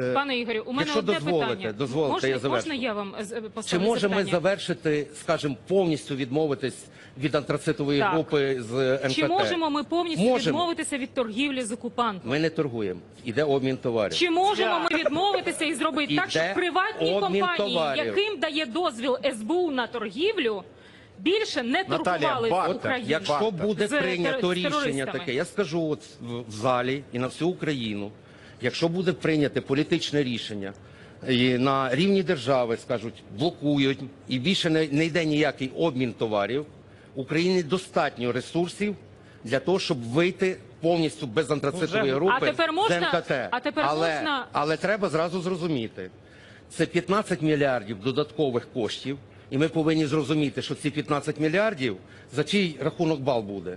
Е, Пане Ігорю, у мене якщо одне дозволите, питання. дозволите, можна, я завершу. можна я вам е, з- е, Чи поставлю можемо ми завершити, скажімо, повністю відмовитись від антрацитової Так. групи з НКТ? Чи можемо ми повністю Можемо. відмовитися від торгівлі з окупантом? Ми не торгуємо. Іде обмін товарів. Чи можемо ми відмовитися і зробити так, щоб приватні обмін компанії, товарів. яким дає дозвіл СБУ на торгівлю, більше не торгували з Україною? Якщо буде З прийнято з рішення таке, я скажу от в залі і на всю Україну, якщо буде прийняте політичне рішення і на рівні держави, скажуть, блокують і більше не, не йде ніякий обмін товарів, Україні достатньо ресурсів для того, щоб вийти повністю без антрацитової групи А тепер можна- з НКТ. а тепер але, можна- але треба зразу зрозуміти, це 15 мільярдів додаткових коштів, і ми повинні зрозуміти, що ці 15 мільярдів за чий рахунок бал буде.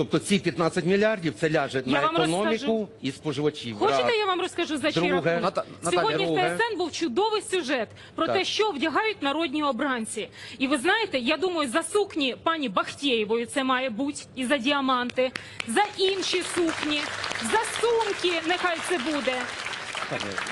Тобто ці 15 мільярдів це ляже Я на вам економіку розкажу. і споживачів. Хочете, я вам розкажу за чий Друге. рахунок? Ната- Наталя, Сьогодні друге. в ТСН був чудовий сюжет про Так. те, що вдягають народні обранці. І ви знаєте, я думаю, за сукні пані Бахтєєвої це має бути і за діаманти, за інші сукні, за сумки, нехай це буде,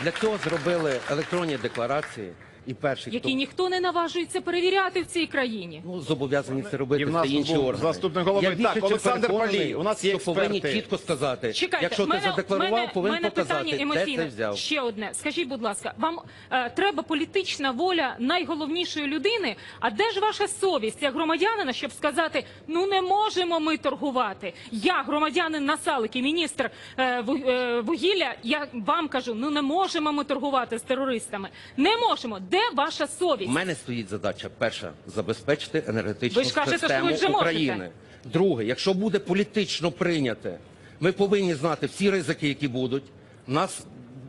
Для цього зробили електронні декларації. І перший, які хто ніхто не наважується перевіряти в цій країні. ну, зобов'язані це робити, І в нас це інші органи. заступник голови. Я більше Так, Олександр Палій, у нас є повинні чітко сказати, Чекайте, якщо мене, ти задекларував, мене, повинен мене показати, питання де емоційне. це взяв. Ще одне. Скажіть, будь ласка, вам е, треба політична воля найголовнішої людини. А де ж ваша совість як громадянина, щоб сказати, ну не можемо ми торгувати? Я громадянин Насалики, міністр е, е, вугілля. Я вам кажу, ну не можемо ми торгувати з терористами. Не можемо. Де ваша У совість? мене стоїть задача перша забезпечити енергетичну Ви ж кажете, що систему ви вже України. можете. Друге, якщо буде політично прийняте, ми повинні знати всі ризики, які будуть. Нас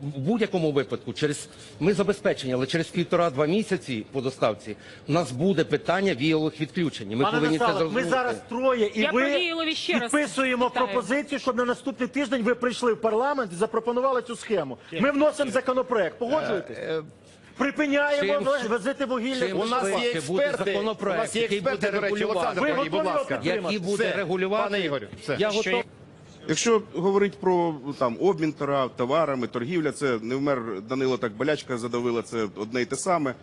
в будь-якому випадку через ми забезпечені, але через півтора-два місяці по доставці у нас буде питання віялових відключень. і Ми Пане повинні це Насалик, ми зрозуміти. зараз троє, і Я про ви ще раз підписуємо питаю. пропозицію, щоб на наступний тиждень ви прийшли в парламент і запропонували цю схему. Ми вносимо законопроект. Погоджуєтесь? Припиняємо Чим- возити вугілля. чим У нас є буде експерти, у законопроект, нас є який експерти, буде до речі, регулювати. Олександр Ви Палій, будь готові ласка. підтримати? який буде Все, регулювати. Пане Ігорю, все. Я готов. Якщо говорить про там обмін товара- товарами, торгівля, це не вмер Данило так болячка задавила, це одне й те саме.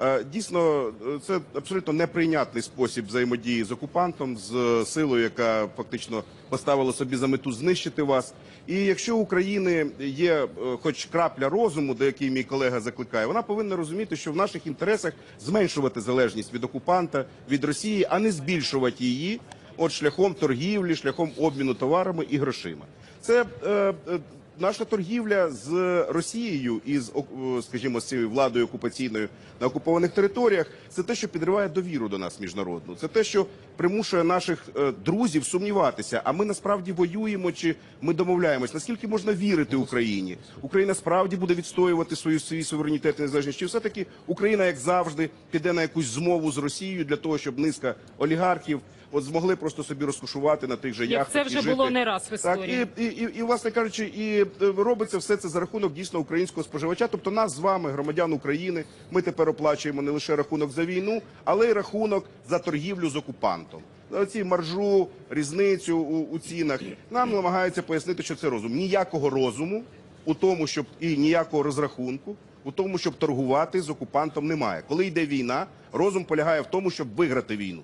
Е, Дійсно, це абсолютно неприйнятний спосіб взаємодії з окупантом, з силою, яка фактично поставила собі за мету знищити вас. І якщо України є е, хоч крапля розуму, до який мій колега закликає, вона повинна розуміти, що в наших інтересах зменшувати залежність від окупанта, від Росії, а не збільшувати її от шляхом торгівлі, шляхом обміну товарами і грошима. Це е, е, наша торгівля з Росією і з е, скажімо, з цією владою окупаційною на окупованих територіях. Це те, що підриває довіру до нас міжнародну. Це те, що примушує наших е, друзів сумніватися. А ми насправді воюємо чи ми домовляємось. Наскільки можна вірити Україні? Україна справді буде відстоювати свою свій суверенітет і незалежність. Чи все таки Україна, як завжди, піде на якусь змову з Росією для того, щоб низка олігархів от змогли просто собі розкошувати на тих же Як Тобто це вже і жити. було не раз в Так, і, і, і, і, власне кажучи, і е, робиться все це за рахунок дійсно українського споживача. Тобто нас з вами, громадян України, ми тепер оплачуємо не лише рахунок за війну, але й рахунок за торгівлю з окупантом. Ці маржу, різницю у, у цінах нам намагаються пояснити, що це розум. Ніякого розуму у тому, щоб і ніякого розрахунку у тому, щоб торгувати з окупантом, немає. Коли йде війна, розум полягає в тому, щоб виграти війну.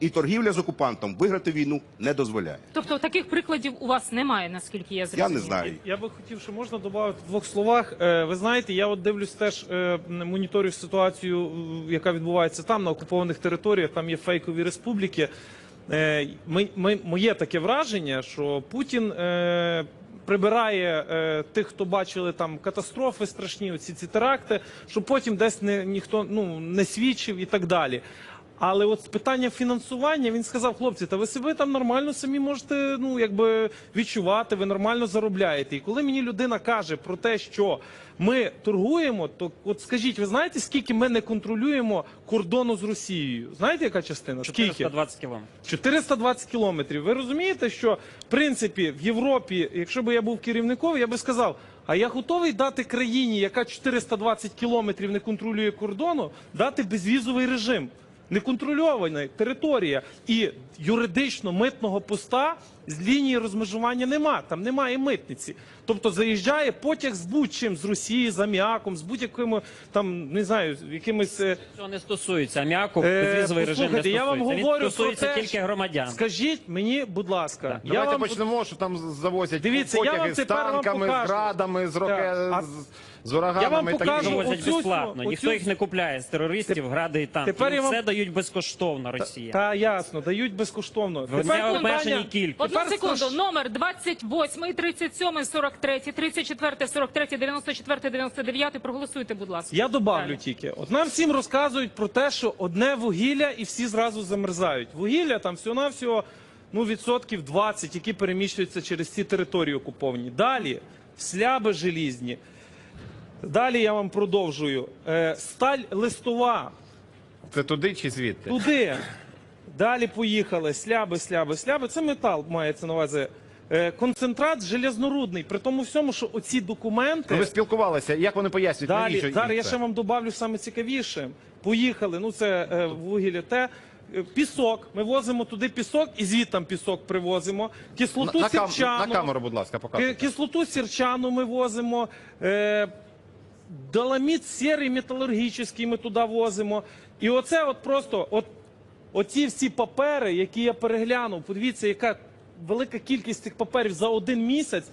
І торгівля з окупантом виграти війну не дозволяє. Тобто таких прикладів у вас немає, наскільки я Я не знаю. Я би хотів, що можна додати в двох словах. Е, Ви знаєте, я от дивлюсь теж е, моніторю ситуацію, е, яка відбувається там на окупованих територіях. Там є фейкові республіки. Ми, ми, моє таке враження, що Путін. е, Прибирає е, тих, хто бачили там катастрофи страшні, оці ці теракти, щоб потім десь не ніхто ну не свідчив і так далі. Але от з питання фінансування він сказав, хлопці, та ви себе там нормально самі можете ну якби відчувати, ви нормально заробляєте. І коли мені людина каже про те, що ми торгуємо, то от скажіть, ви знаєте, скільки ми не контролюємо кордону з Росією? Знаєте, яка частина? Скільки? 420 кілометрів. 420 кілометрів. Ви розумієте, що в принципі в Європі, якщо б я був керівником, я би сказав. А я готовий дати країні, яка 420 кілометрів не контролює кордону, дати безвізовий режим. Неконтрольована територія і юридично митного поста з лінії розмежування нема. Там немає митниці. Тобто заїжджає потяг з будь-чим з Росії, з аміаком, з будь-якими там не знаю, якимись. е, Цього не стосується. М'яко Е, безвізовий режим не я стосується. вам Він говорю про стосується те, тільки що- громадян. Скажіть мені, будь ласка, я Давайте вам почнемо, що там завозять Дивіться, я потяги вам з тепер вам танками, з покажу. градами, з, роке... Так, а- з, з ураганами Я вам і так покажу далі. Возять оцю- безплатно. оцю- Ніхто їх не купляє з терористів, гради і танки. Тепер я Їм вам- все дають безкоштовно Росія. Та ясно, дають безкоштовно. В необмеженій кількості. Одну Тепер секунду. страш- Номер 28, 37, 43, 34, 43, 94, 99. Проголосуйте, будь ласка. Я добавлю Далі. тільки. От нам всім розказують про те, що одне вугілля і всі зразу замерзають. Вугілля там всього-навсього ну, відсотків 20, які переміщуються через ці території окуповані. Далі сляби желізні. Далі я вам продовжую. Е, сталь листова. Це туди чи звідти? Туди. Далі поїхали. Сляби, сляби, сляби. Це метал мається на увазі. Е, концентрат железнорудний. При тому всьому, що оці документи. Ну, ви спілкувалися, як вони пояснюють, Далі, навіщо зараз їм я це? ще вам добавлю саме цікавіше. Поїхали. Ну це е, вугілля те. Е, Пісок. Ми возимо туди пісок і звідтам пісок привозимо. Кислоту на, на, кам... сірчану. на камеру, будь ласка, Ки- показуйте. Кислоту сірчану ми возимо. Е, Доломіт сірий металургічний ми туди возимо. І оце от просто, от, оці всі папери, які я переглянув, подивіться, яка велика кількість цих паперів за один місяць.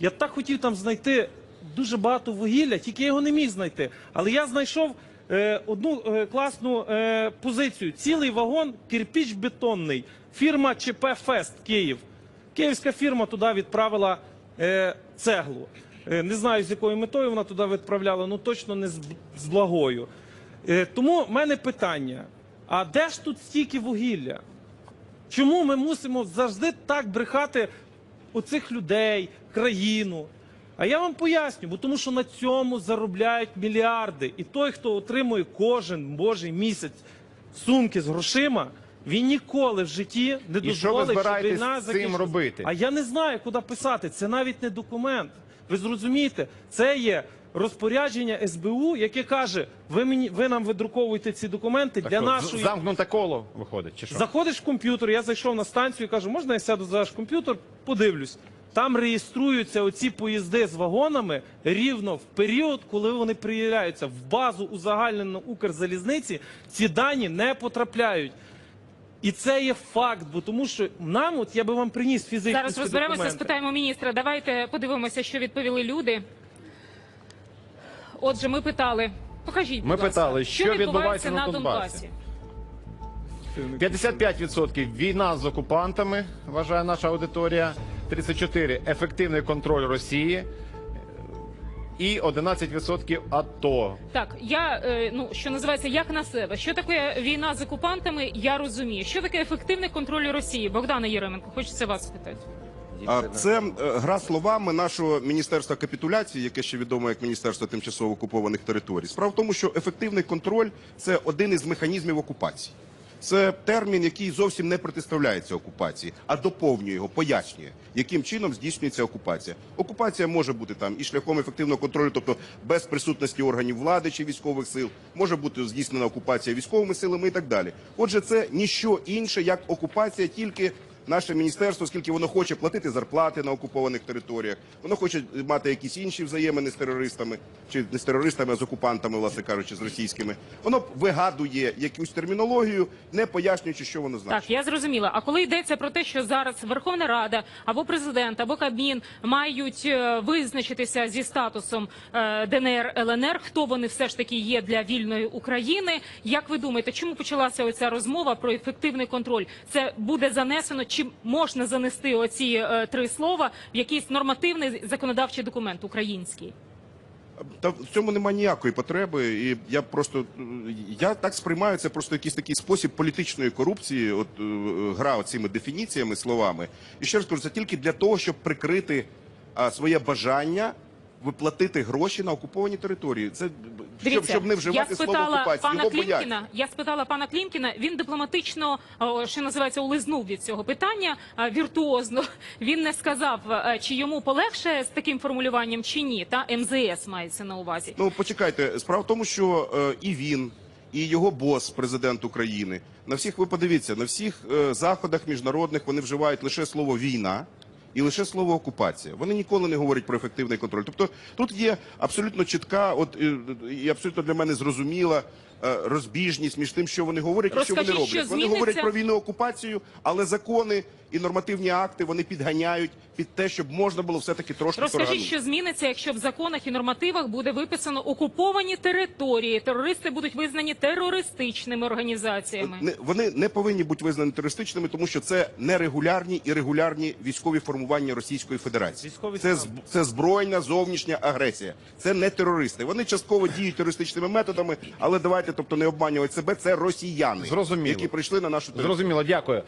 Я так хотів там знайти дуже багато вугілля, тільки я його не міг знайти. Але я знайшов е, одну е, класну е, позицію. Цілий вагон кирпіч бетонний. Фірма ЧП Фест Київ. Київська фірма туди відправила е, цеглу. Е, не знаю, з якою метою вона туди відправляла, ну точно не з, благою. Е, тому в мене питання: а де ж тут стільки вугілля? Чому ми мусимо завжди так брехати оцих людей, країну? А я вам поясню, бо тому що на цьому заробляють мільярди. І той, хто отримує кожен божий місяць сумки з грошима, він ніколи в житті не що дозволить, збираєтесь війна з цим робити? А я не знаю, куди писати. Це навіть не документ. Ви зрозумієте, це є розпорядження СБУ, яке каже: ви мені ви нам видруковуєте ці документи Так для нашої Замкнуте коло виходить, чи що? Заходиш в комп'ютер, я зайшов на станцію і кажу, можна я сяду за ваш комп'ютер, подивлюсь. Там реєструються оці поїзди з вагонами рівно в період, коли вони приїжджаються. В базу узагальнену Укрзалізниці ці дані не потрапляють. І це є факт, бо тому що нам, от я би вам приніс фізичні Зараз розберемося, документи. спитаємо міністра. Давайте подивимося, що відповіли люди. Отже, ми питали. Покажіть, будь Ми ласка, питали, що відбувається на Донбасі? 55% війна з окупантами, вважає наша аудиторія. 34% ефективний контроль Росії. І 11% АТО. Так, я е, ну що називається як на себе. Що таке війна з окупантами? Я розумію. Що таке ефективний контроль Росії? Богдане Єременко, хочеться вас спитати. Це е, гра словами нашого міністерства капітуляції, яке ще відомо як Міністерство тимчасово окупованих територій. Справа в тому, що ефективний контроль це один із механізмів окупації. Це термін, який зовсім не протиставляється окупації, а доповнює його, пояснює, яким чином здійснюється окупація. Окупація може бути там і шляхом ефективного контролю, тобто без присутності органів влади чи військових сил, може бути здійснена окупація військовими силами і так далі. Отже, це ніщо інше, як окупація, тільки наше міністерство, оскільки воно хоче платити зарплати на окупованих територіях, воно хоче мати якісь інші взаємини з терористами, чи не з терористами, а з окупантами, власне кажучи, з російськими. Воно вигадує якусь термінологію, не пояснюючи, що воно значить. Так, я зрозуміла. А коли йдеться про те, що зараз Верховна Рада або президент, або Кабмін мають е, визначитися зі статусом е, ДНР ЛНР, хто вони все ж таки є для вільної України. Як ви думаєте, чому почалася оця розмова про ефективний контроль? Це буде занесено, чи можна занести оці е, три слова в якийсь нормативний законодавчий документ український? Та в цьому немає ніякої потреби, і я просто я так сприймаю це просто якийсь такий спосіб політичної корупції, от е, гра цими дефініціями, словами. І ще раз кажу, це тільки для того, щоб прикрити а, своє бажання виплатити гроші на окуповані території. Це щоб, Дивіться, щоб не вживати я слово спитала окупація. пана Його. Клімкіна. Я спитала пана Клімкіна. Він дипломатично, що називається, улизнув від цього питання віртуозно. Він не сказав, е, чи йому полегше з таким формулюванням, чи ні. Та МЗС мається на увазі. Ну почекайте, справа в тому, що е, і він. і його бос, президент України. На всіх ви подивіться, на всіх е, заходах міжнародних вони вживають лише слово війна. І лише слово окупація. Вони ніколи не говорять про ефективний контроль. Тобто тут є абсолютно чітка, от е, і абсолютно для мене зрозуміла розбіжність між тим, що вони говорять, і що вони роблять. що Вони говорять про війну окупацію, але закони і нормативні акти вони підганяють під те, щоб можна було все таки трошки Розкажіть, торганути. що зміниться, якщо в законах і нормативах буде виписано окуповані території. Терористи будуть визнані терористичними організаціями. Не, вони не повинні бути визнані терористичними, тому що це нерегулярні і регулярні військові формування Російської Федерації. Військові це, це збройна зовнішня агресія. Це не терористи. Вони частково діють терористичними методами, але давайте, тобто, не обманювати себе. Це росіяни, Зрозуміло. які прийшли на нашу територію. Зрозуміло, дякую.